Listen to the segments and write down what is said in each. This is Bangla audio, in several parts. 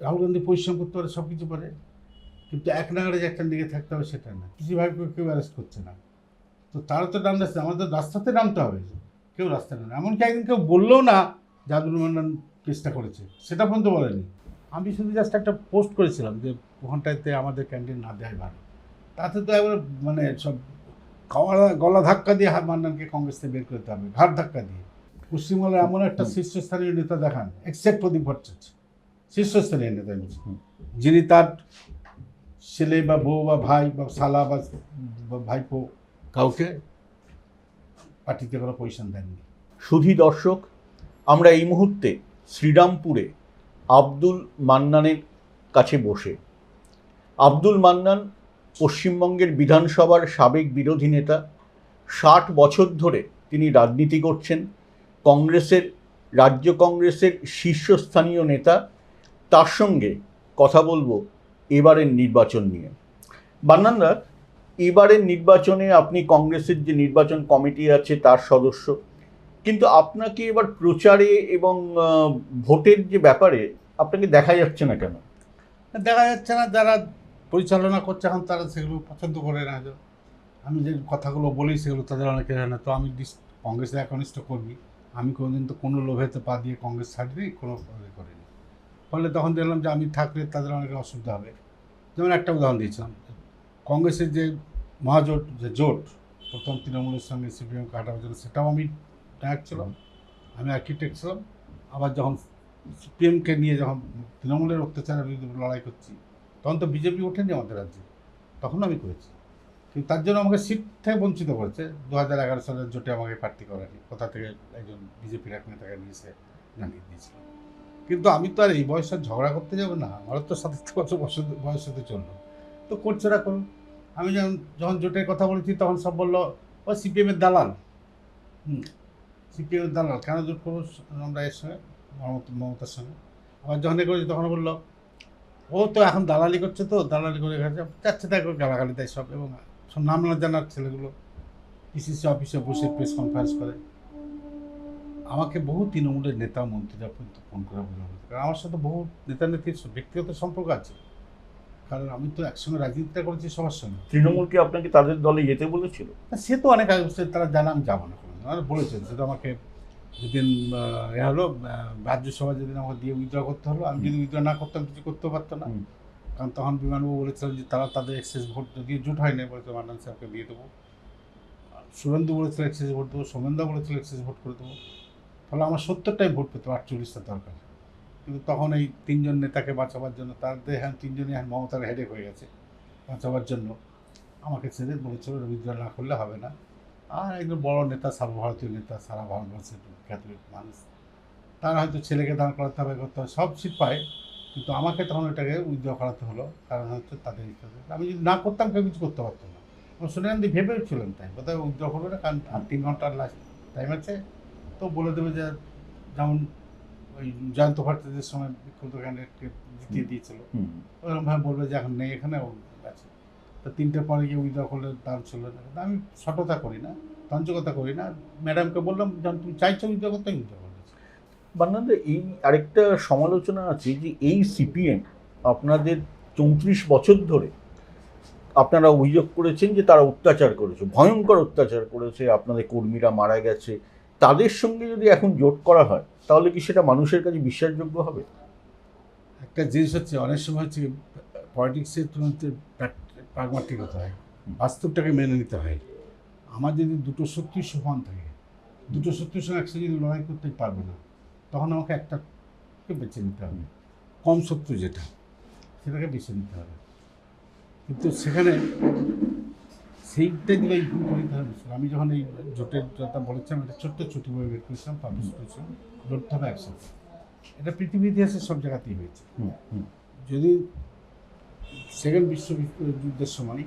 রাহুল গান্ধী পরিশ্রম করতে পারে সব কিছু পারে কিন্তু এক নাগারে যে একটা দিকে থাকতে হবে সেটা না। কৃষিভাবে কেউ অ্যারেস্ট করছে না। তো তারা তো নাম আসছে আমাদের রাস্তাতে নামতে হবে। কেউ রাস্তায় নামে এমনকি একদিন কেউ বললেও না জাদুল মান্নান কেসটা করেছে। সেটা পর্যন্ত বলেনি। আমি শুধু জাস্ট একটা পোস্ট করেছিলাম যে ওখানটাতে আমাদের ক্যান্টিন না দেয় ভালো। তাতে তো একবার মানে সব গলা গলা ধাক্কা দিয়ে মান্নানকে কংগ্রেস থেকে বের করতে হবে। ঘাট ধাক্কা দিয়ে। পশ্চিমবঙ্গের এমন একটা শীর্ষস্থানীয় নেতা দেখান এক্সেপ্ট প্রদীপ ভট্টাচার্য। শীর্ষস্থানীয় নেতা। যিনি তার ছেলে বা বউ বা ভাই বা শালা বা বা ভাইপো কাউকে পার্টিতে কোনো পজিশন দেননি। সুধী দর্শক আমরা এই মুহূর্তে শ্রীরামপুরে আব্দুল মান্নানের কাছে বসে। আব্দুল মান্নান পশ্চিমবঙ্গের বিধানসভার সাবেক বিরোধী নেতা। ষাট বছর ধরে তিনি রাজনীতি করছেন। কংগ্রেসের রাজ্য কংগ্রেসের শীর্ষস্থানীয় নেতা তার সঙ্গে কথা বলব এবারের নির্বাচন নিয়ে। বান্নানরা, এবারের নির্বাচনে আপনি কংগ্রেসের যে নির্বাচন কমিটি আছে তার সদস্য, কিন্তু আপনাকে এবার প্রচারে এবং ভোটের যে ব্যাপারে আপনাকে দেখা যাচ্ছে না কেন? দেখা যাচ্ছে না, যারা পরিচালনা করছে এখন তারা সেগুলো পছন্দ করে না আমি যে কথাগুলো বলি সেগুলো তাদের অনেকে জানে তো আমি কংগ্রেসের একনিষ্ঠ কর্মী, আমি কোনোদিন তো কোনো লোভেতে পা দিয়ে কংগ্রেস ছাড়িনি, কোনো ফলে তখন দেখলাম যে আমি থাকলে তাদের অনেক অসুবিধা হবে। যেমন একটা উদাহরণ দিয়েছিলাম কংগ্রেসের যে মহাজোট, যে জোট, প্রথম তৃণমূলের সঙ্গে সিপিএম কাটার জন্য সেটাও আমি ডাক ছিলাম, আমি আর্কিটেক্ট ছিলাম। আবার যখন সিপিএমকে নিয়ে যখন তৃণমূলের অত্যাচারের বিরুদ্ধে লড়াই করছি, তখন তো বিজেপি ওঠেনি আমাদের রাজ্যে, তখন আমি করেছি। কিন্তু তার জন্য আমাকে সিট থেকে বঞ্চিত করেছে। দু হাজার এগারো সালের জোটে আমাকে প্রার্থী করেনি কোথা থেকে একজন বিজেপির এক নেতাকে নিয়ে এসে জানিয়ে দিয়েছিল। কিন্তু আমি তো আর এই বয়সে ঝগড়া করতে যাব না। আমার তো সাতাত্তর বছর বয়স বয়স হতে চলল। তো করছে ওরা করুন আমি যখন যখন জোটের কথা বলেছি, তখন সব বলল, ও সিপিএমের দালাল। হুম। সিপিএমের দালাল। কেন জোট করব আমরা এর সঙ্গে? মমতার সঙ্গে। আবার যখন করেছি, তখন বলল, ও তো এখন দালালি করছে তো, দালালি করে গেছে। যাচ্ছে তাই গালাগালি দেয় সব এবং সব নাম না জানার ছেলেগুলো পিসিসি অফিসে বসে প্রেস কনফারেন্স করে। আমাকে বহু তৃণমূলের নেতা মন্ত্রীরা পর্যন্ত ফোন করে বলে কারণ আমার সাথে বহু নেতা নেত্রীর ব্যক্তিগত সম্পর্ক আছে। কারণ আমি তো একসঙ্গে রাজনীতিটা করেছি সবার সঙ্গে। তৃণমূল কি আপনাকে তাদের দলে যেতে বলেছিল? সে তো অনেক আগে তারা জানে আমি যাব না কোনো আর বলেছেন সে তো আমাকে যেদিন এ হলো রাজ্যসভা যেদিন আমাকে দিয়ে উইথড্র করতে হলো আমি যদি উইথড্র না করতাম কিছু করতেও পারতো না। কারণ তখন বিমানবাবু বলেছিলেন যে তারা তাদের এক্সেস ভোট যদি জুট হয় না বলেছে মান্নান সাহেবকে দিয়ে দেবো। আর সুরেন্দু বলেছিল এক্সেস ভোট দেবো সোমেনদা বলেছিল এক্সেস ভোট করে দেবো। ফলে আমার সত্তরটাই ভোট পেতো আটচল্লিশটা দরকার। কিন্তু তখন এই তিনজন নেতাকে বাঁচাবার জন্য, তাদের হ্যাঁ তিনজনই হ্যাঁ মমতার হেডেক হয়ে গেছে বাঁচাবার জন্য। আমাকে ছেড়ে বলেছিল উইথড্র না করলে হবে না। আর একজন বড় নেতা, সর্বভারতীয় নেতা, সারা ভারতবর্ষের ক্যাথলিক মানুষ। তারা হয়তো ছেলেকে দান করাতে হবে, করতে হবে, সব সিট পায়। কিন্তু আমাকে তখন ওটাকে উইথড্র করাতে হলো, কারণ হচ্ছে তাদের ইচ্ছাতে। আমি যদি না করতাম, কেউ কিছু করতে পারতো না। সুনীলান্দি ভেবেছিলেন তাই বোধহয় উইথড্র করবে না, কারণ তিন ঘণ্টার লাস্ট টাইম আছে। তো বলে দেবে যে যেমন ওই জয়ন্ত ভট্টাচার্যের সময় বিক্ষুব্ধ ক্যান্ডিডেটকে জিতিয়ে দিয়েছিল। ওরকমভাবে বলবে যে এখন নেই এখানে আছে। তো তিনটে পরে গিয়ে উইথড্র করলে দাম ছিল না। আমি সততা করি না তঞ্চকতা করি না। ম্যাডামকে বললাম যখন তুমি চাইছো উইথড্র করতে উইথড্র করলে বান্নানদা এই আরেকটা সমালোচনা আছে যে এই সিপিএম আপনাদের চৌত্রিশ বছর ধরে আপনারা অভিযোগ করেছেন যে তারা অত্যাচার করেছে ভয়ঙ্কর অত্যাচার করেছে। আপনাদের কর্মীরা মারা গেছে তাদের সঙ্গে যদি এখন জোট করা হয়, তাহলে কি সেটা মানুষের কাছে বিশ্বাসযোগ্য হবে? একটা জিনিস হচ্ছে, অনেক সময় হচ্ছে পলিটিক্সের তুলনাতে প্রাগমাটিক হতে হয়, বাস্তবটাকে মেনে নিতে হয়। আমার যদি দুটো শক্তি সমান থাকে, দুটো শক্তির সঙ্গে একসাথে যদি লড়াই করতে পারবে না, তখন আমাকে একটা বেছে নিতে হবে? কম শত্রু যেটা, সেটাকে বেছে নিতে হবে। কিন্তু সেখানে সেইটা হবে। আমি যখন এই জোটের যেটা বলেছিলাম একটা ছোট্ট ছুটি বই বের করেছিলাম পাবলিশ করেছিলাম লড়তে হবে একসাথে। এটা পৃথিবীর ইতিহাসে সব জায়গাতেই হয়েছে। যদি সেকেন্ড বিশ্বযুদ্ধের সময়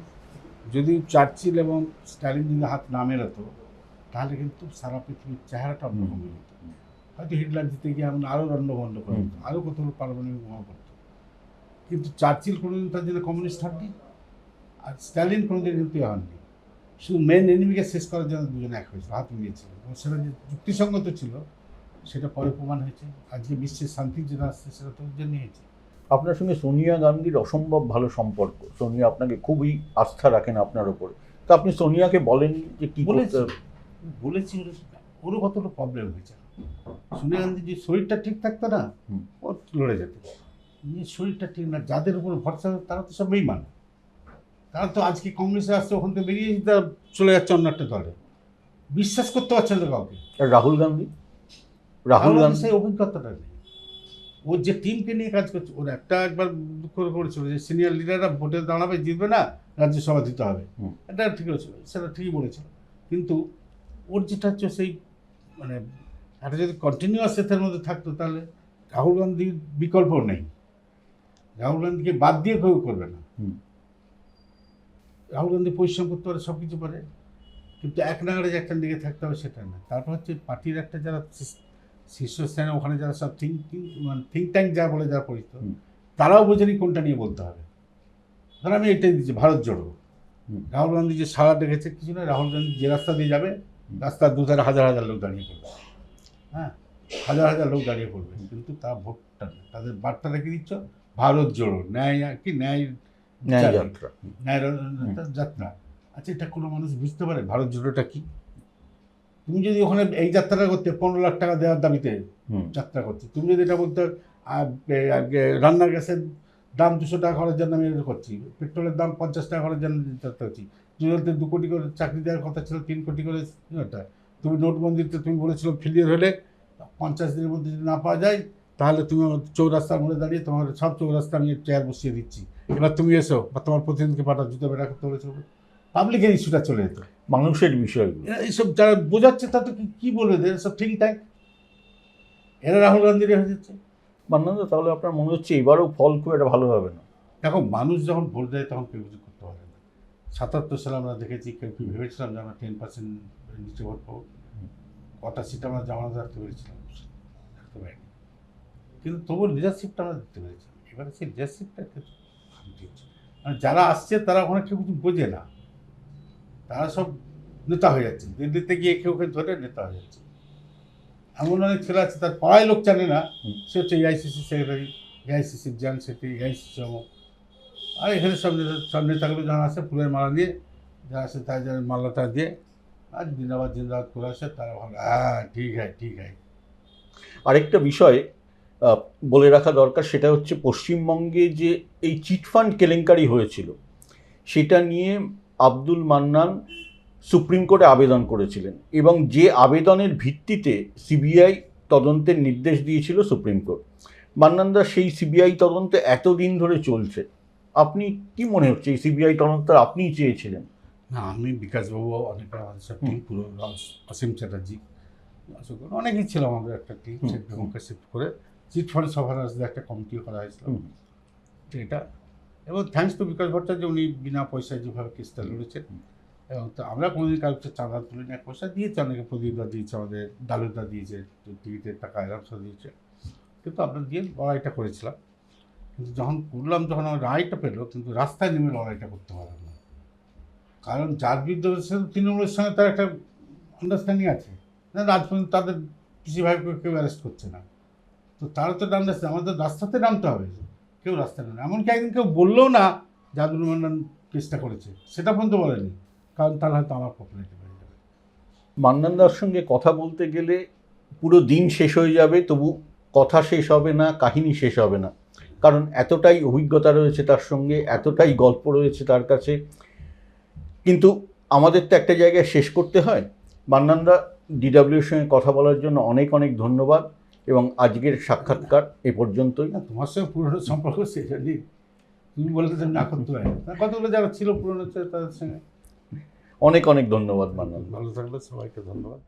যদি চার্চিল এবং স্টালিন যদি হাত না মেলাতো তাহলে কিন্তু সারা পৃথিবীর চেহারাটা অন্যরকম হয়ে যেত। হয়তো হিটলার জিতে গিয়ে এমন আরও রণ্ডভণ্ড করে। দিত আরও কতগুলো পারমাণবিক বোমা করতো। কিন্তু চার্চিল কোনোদিন তার জন্য কমিউনিস্ট হননি আর স্টালিন কোনোদিন কিন্তু হননি। শুধু মেন এনিমিকে শেষ করার জন্য দুজনে এক হয়েছিল হাত মিলিয়েছিল এবং সেটা যে যুক্তিসঙ্গত ছিল সেটা পরে প্রমাণ হয়েছে। আজকে বিশ্বের শান্তির যেটা আসছে সেটা তো ওর জন্যই হয়েছে আপনার সঙ্গে সোনিয়া গান্ধীর অসম্ভব ভালো সম্পর্ক। সোনিয়া আপনাকে খুবই আস্থা রাখেন আপনার উপরে। তো আপনি সোনিয়াকে বলেন যে কি করতে বলেছি। ওর ওরও কতটা প্রবলেম হয়েছে। সোনিয়া গান্ধী যে শরীরটা ঠিক থাকতো না ও লড়ে যেত। শরীরটা ঠিক না যাদের উপর ভরসা তারা তো সব বেইমান তারা তো আজকে কংগ্রেসে আসছে ওখান থেকে বেরিয়ে তারা চলে যাচ্ছে অন্য একটা দলে। বিশ্বাস করতে পারছে না কাউকে। রাহুল গান্ধী? রাহুল গান্ধী? সেই অভিজ্ঞতাটা নেই। ওর যে টিমকে নিয়ে কাজ করছে ওর একটা একবার দুঃখ করেছিল যে সিনিয়র লিডাররা ভোটে দাঁড়াবে জিতবে না রাজ্যসভা দিতে হবে। এটা ঠিক হয়েছিল সেটা ঠিকই বলেছিল। কিন্তু ওর যেটা হচ্ছে সেই মানে একটা যদি কন্টিনিউয়াস এর মধ্যে থাকতো তাহলে রাহুল গান্ধীর বিকল্প নেই। রাহুল গান্ধীকে বাদ দিয়ে কেউ করবে না। রাহুল গান্ধী পরিশ্রম করতে পারে সব কিছু পারে। কিন্তু এক নাগারে যে একটা দিকে থাকতে হবে সেটা না। তারপর হচ্ছে পার্টির একটা যারা শীর্ষ- শীর্ষস্থানে ওখানে যারা সব থিঙ্ক মানে থিঙ্ক ট্যাঙ্ক যা বলে যারা পরিচিত। তারাও বোঝেনি কোনটা নিয়ে বলতে হবে। ধর আমি এটাই দিচ্ছি ভারত জোড়ো। রাহুল গান্ধী যে সারা দেখেছে কিছু না রাহুল গান্ধী যে রাস্তা দিয়ে যাবে রাস্তার দুধারে হাজার হাজার লোক দাঁড়িয়ে পড়বে। হ্যাঁ হাজার হাজার লোক দাঁড়িয়ে পড়বে। কিন্তু তা ভোটটা না। তাদের বার্তাটা কি দিচ্ছ ভারত জোড়ো। ন্যায় কি ন্যায় যাত্রা। আচ্ছা এটা কোনো মানুষ বুঝতে পারে? ভারত জোড়োটা কি? তুমি যদি ওখানে এই যাত্রাটা করতে পনেরো লাখ টাকা দেওয়ার দাবিতে যাত্রা করতে তুমি যদি এটা বলতে রান্নার গ্যাসের দাম দুশো টাকা খরচ জন্য আমি এটা করছি পেট্রোলের দাম পঞ্চাশ টাকা খরচ জন্য যাত্রা করছি বলতে দু কোটি করে চাকরি দেওয়ার কথা ছিল তিন কোটি করে তুমি নোটবন্দিতে তুমি বলেছিল ফেলিয়ার হলে পঞ্চাশ দিনের মধ্যে যদি না পাওয়া যায় তাহলে তুমি চৌরাস্তার মোড়ে দাঁড়িয়ে তোমার সব চৌরাস্তা আমি চেয়ার বসিয়ে দিচ্ছি। এবার তুমি এসো বা তোমার প্রতিনিধিকে পাঠাও জুতো বেড়া করতে বলেছিল পাবলিকের ইস্যুটা চলে যেত। মানুষের এরা এইসব যারা বোঝাচ্ছে তা তো কি- কি বলবে? এরা সব ঠিক এরা রাহুল গান্ধীর হয়ে যাচ্ছে। মান্নাদা তাহলে আপনার মনে হচ্ছে এবারও ফল খুব একটা ভালো হবে না? দেখো মানুষ যখন ভোট দেয় তখন কেউ কিছু করতে পারে না। সাতাত্তর সালে আমরা দেখেছি কেউ কি ভেবেছিলাম যে আমরা টেন পার্সেন্ট নিচে ভোট পাবো? কটা সিট আমরা জামানত রাখতে পেরেছিলাম? রাখতে পারিনি কিন্তু তবুও লিডারশিপটা আমরা দেখতে পেরেছি। এবারে সেই লিডারশিপটা মানে যারা আসছে তারা ওখানে কেউ কিছু বোঝে না। তারা সব নেতা হয়ে যাচ্ছে। দিল্লিতে গিয়ে কেউ কেউ ধরে নেতা হয়ে যাচ্ছে। এমন অনেক ছেলে আছে, তার পাড়ায় লোক জানে না। সে হচ্ছে এআইসিসি সেক্রেটারি এআইসিসির জ্ঞান সেটি এআইসিসি অমুক আর এখানে সব নেতা, সব নেতাগুলো যখন আসে ফুলের মালা দিয়ে যারা আসে তার যেন মালাটা দিয়ে, আর জিন্দাবাদ জিন্দাবাদ করে আসে, তারা ভালো হ্যাঁ ঠিক হয় ঠিক হয় আরেকটা বিষয় বলে রাখা দরকার সেটা হচ্ছে পশ্চিমবঙ্গে যে এই চিটফান্ড কেলেঙ্কারি হয়েছিল সেটা নিয়ে আব্দুল মান্নান সুপ্রিম কোর্টে আবেদন করেছিলেন এবং যে আবেদনের ভিত্তিতে সিবিআই তদন্তের নির্দেশ দিয়েছিল সুপ্রিম কোর্ট। মান্নানদা সেই সিবিআই তদন্ত এতদিন ধরে চলছে আপনি কি মনে হচ্ছে এই সিবিআই তদন্ত আপনিই চেয়েছিলেন? না আমি বিকাশবাবু অনেকে পুরো অসীম চ্যাটার্জি অনেকেই ছিল আমাদের একটা টিম। শিফট করে চিট ফান্ড সভার একটা কমিটিও করা হয়েছিল। এটা এবং থ্যাঙ্কস টু বিকাশ ভট্টাচার্য উনি বিনা পয়সায় যেভাবে কেসটা লড়েছেন এবং তো আমরা কোনোদিন কাউকে চাঁদা তুলে নিয়ে পয়সা দিয়েছে অনেকে প্রদীপদা দিয়েছে আমাদের দালুদা দিয়েছে টিকিটের টাকা এরামসা দিয়েছে। কিন্তু আমরা দিয়ে লড়াইটা করেছিলাম। কিন্তু যখন করলাম যখন আমার রায়টা পেল কিন্তু রাস্তায় নেমে লড়াইটা করতে পারলাম না। কারণ যার বিরুদ্ধে তৃণমূলের সঙ্গে তার একটা আন্ডারস্ট্যান্ডিং আছে। না পর্যন্ত তাদের পিসি ভাইকে কেউ অ্যারেস্ট করছে না। তো তারা তো নাম আন্ডারস্ট্যান্ড আমাদের রাস্তাতে নামতে হবে। কেউ রাস্তায় নামে এমনকি একদিন কেউ বললেও না জাদুর মন্ডন কেসটা করেছে। সেটা পর্যন্ত বলেনি। কারণ তাহলে হয়তো আমার পপুলারিটি বেড়ে যাবে মান্নানদার সঙ্গে কথা বলতে গেলে পুরো দিন শেষ হয়ে যাবে, তবু কথা শেষ হবে না, কাহিনী শেষ হবে না। কারণ এতটাই অভিজ্ঞতা রয়েছে তার সঙ্গে, এতটাই গল্প রয়েছে তার কাছে। কিন্তু আমাদের তো একটা জায়গায় শেষ করতে হয়। মান্নানদা ডিডাব্লিউর সঙ্গে কথা বলার জন্য অনেক অনেক ধন্যবাদ। এবং আজকের সাক্ষাৎকার এ পর্যন্তই। না তোমার সঙ্গে পুরনো সম্পর্ক সেটা জন্যই তুমি বলতে চাই না করতে পারি কতগুলো যারা ছিল পুরনো তাদের সঙ্গে? অনেক অনেক ধন্যবাদ মান্নান। ভালো থাকলে সবাইকে ধন্যবাদ।